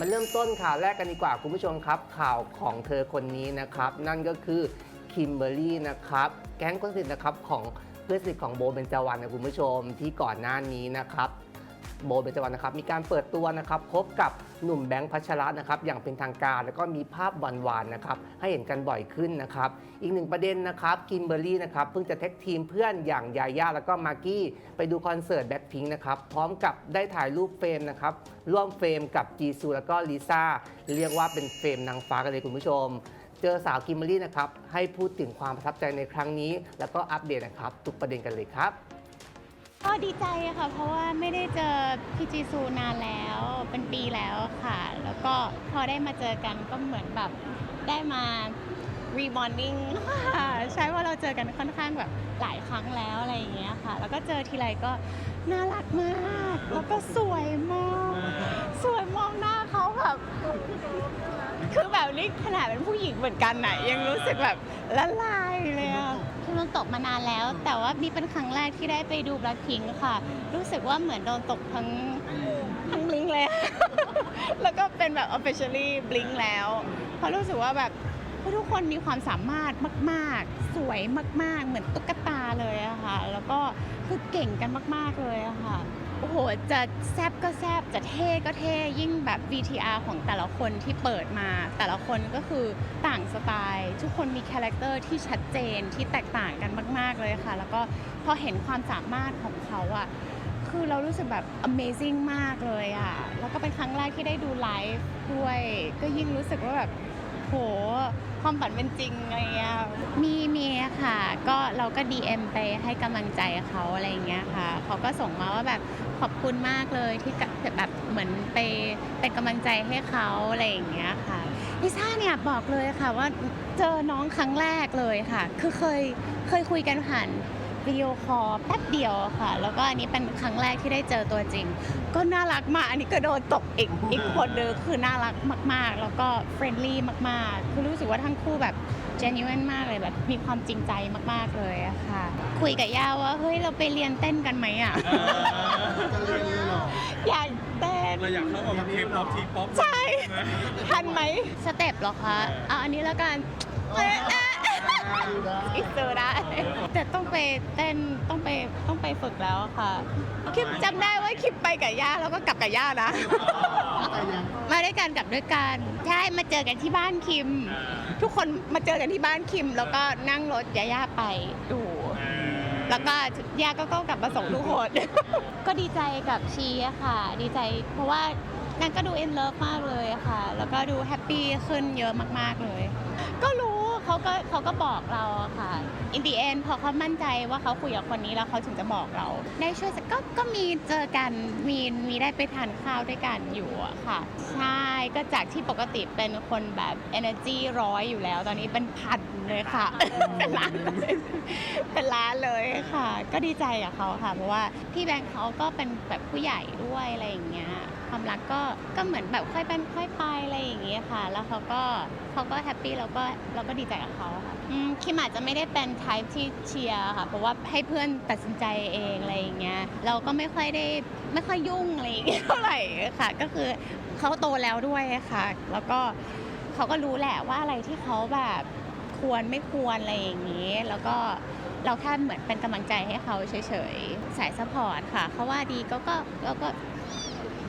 มาเริ่มต้นข่าวแรกกันดีกว่าคุณผู้ชมครับ ข่าวของเธอคนนี้นะครับ นั่นก็คือคิมเบอรรี่นะครับแก๊งคนสนิทนะครับของเพื่อนสนิทของโบเบนจาวันนะคุณผู้ชมที่ก่อนหน้านี้นะครับ โบเบจวันนะครับมีการเปิดตัวนะครับพบกับหนุ่มแบงค์พัชระนะครับอย่างเป็นทางการ แล้วก็มีภาพหวานๆนะครับให้เห็นกันบ่อยขึ้นนะครับอีกหนึ่งประเด็นนะครับคิมเบอรรี่นะครับเพิ่งจะแท็กทีมเพื่อนอย่างยาย่าแล้วก็มากกี้ไปดูคอนเสิร์ตแบ็คพิงค์นะครับพร้อมกับได้ถ่ายรูปเฟรมนะครับร่วมเฟรมกับจีซูแล้วก็ลิซ่าเรียกว่าเป็นเฟรมนางฟ้ากันเลยคุณผู้ชมเจอสาวคิมเบอรี่นะครับ ให้พูดถึงความประทับใจในครั้งนี้ แล้วก็อัปเดตนะครับ ทุกประเด็นกันเลยครับ ก็ดีใจค่ะ เพราะว่าไม่ได้เจอพี่จีซูนานแล้วเป็นปีแล้วค่ะ แล้วก็พอได้มาเจอกันก็เหมือนแบบได้มารีบอนดิ้งค่ะใช่ว่าเราเจอกันค่อนข้างแบบหลายครั้งแล้วอะไรอย่างเงี้ยค่ะ แล้วก็เจอทีไรก็น่ารักมาก แล้วก็สวยมากสวยมองหน้าเขาแบบคือแบบนี่ขนาดเป็นผู้หญิงเหมือนกันน่ะยังรู้สึกแบบละลายเลยอะ คือมันตกมานานแล้ว แต่ว่านี่เป็นครั้งแรกที่ได้ไปดู Blackpink ค่ะ รู้สึกว่าเหมือนโดนตกทั้งทั้งบลิงเลย แล้วก็เป็นแบบ officially บลิงแล้วเพราะรู้สึกว่าแบบ ทุกคนมีความสามารถมาก ๆ สวยมาก ๆ เหมือนตุ๊กตาเลยอะค่ะ แล้วก็คือเก่งกันมาก ๆ เลยอะค่ะ โอ้โห จะแซบก็แซบจะเท่ก็เท่ ยิ่งแบบ VTR ของแต่ละคนที่เปิดมา แต่ละคนก็คือต่างสไตล์ ทุกคนมีคาแรคเตอร์ที่ชัดเจนที่แตกต่างกันมาก ๆ เลยค่ะ แล้วก็พอเห็นความสามารถของเขาอะคือเรารู้สึกแบบ amazing มากเลยอะแล้วก็เป็นครั้งแรกที่ได้ดูไลฟ์ด้วย ก็ยิ่งรู้สึกว่าแบบโห ความฝันเป็นจริงอะไรเงี้ยมีมีค่ะ ก็เราก็ DM ไปให้กำลังใจเขาอะไรอย่างเงี้ยค่ะเขาก็ส่งมาว่าแบบขอบคุณมากเลยที่แบบเหมือนไปเป็นกำลังใจให้เขาอะไรอย่างเงี้ยค่ะลิซ่าเนี่ยบอกเลยค่ะว่าเจอน้องครั้งแรกเลยค่ะ คือเคยเคยคุยกันผ่าน วิดีโอคอลแป๊บเดียวค่ะ แล้วก็อันนี้เป็นครั้งแรกที่ได้เจอตัวจริง ก็น่ารักมาก อันนี้ก็โดนตกอีกอีกคนนึงคือน่ารักมาก ๆ แล้วก็เฟรนลี่มาก ๆ คือรู้สึกว่าทั้งคู่แบบ genuine มากเลยแบบมีความจริงใจมาก ๆ เลยอะค่ะ คุยกับย่าว่า เฮ้ย เราไปเรียนเต้นกันไหมอะจะเรียนเลยเหรออยากเต้น เราอยากเข้ากับเคป๊อปทีป๊อปใช่ ทันไหมสเต็ปเหรอคะเอาอันนี้แล้วกันเอ๊ะเอ๊ะอีกเจอได้ แต่ต้องไปเต้นต้องไปต้องไปฝึกแล้วค่ะ คลิปจำได้ว่าคลิปไปกับย่าแล้วก็กลับกับย่านะแต่ยังมาด้วยกันกลับด้วยกันใช่มาเจอกันที่บ้านคิม ทุกคนมาเจอกันที่บ้านคิม แล้วก็นั่งรถยาย่าไปดู แล้วก็ยาก็ก็กลับมาส่งทุกคน ก็ดีใจกับชีอะค่ะ ดีใจเพราะว่านางก็ดูเอ็นเลิฟมากเลยอะค่ะ แล้วก็ดูแฮปปี้ขึ้นเยอะมากๆเลย ก็รู้ เขาก็เขาก็บอกเราอะค่ะ in the end พอเขามั่นใจว่าเขาคุยกับคนนี้แล้วเขาถึงจะบอกเรา ได้ช่วยสักก็ก็มีเจอกันมีมีได้ไปทานข้าวด้วยกันอยู่อะค่ะ ใช่ก็จากที่ปกติเป็นคนแบบ energy ร้อยอยู่แล้ว ตอนนี้เป็นพันเลยค่ะเป็นล้านเลย เป็นล้านเลยค่ะ ก็ดีใจกับเขาค่ะ เพราะว่าพี่แบงค์เขาก็เป็นแบบผู้ใหญ่ด้วยอะไรอย่างเงี้ย ความรักก็ก็เหมือนแบบค่อยเป็นค่อยไปอะไรอย่างเงี้ยค่ะ แล้วเขาก็เขาก็แฮปปี้เราก็เราก็ดีใจกับเขาค่ะอืมคิมอาจจะไม่ได้เป็น type ที่เชียร์ค่ะ เพราะว่าให้เพื่อนตัดสินใจเองอะไรอย่างเงี้ย เราก็ไม่ค่อยได้ไม่ค่อยยุ่งอะไรอย่างเงี้ยเท่าไหร่ค่ะ ก็คือเขาโตแล้วด้วยค่ะ แล้วก็เขาก็รู้แหละว่าอะไรที่เขาแบบ ควรไม่ควรอะไรอย่างนี้ แล้วก็เราแค่เหมือนเป็นกำลังใจให้เขาเฉยๆ สายสปอร์ตค่ะเขาว่าดีก็ก็เราก็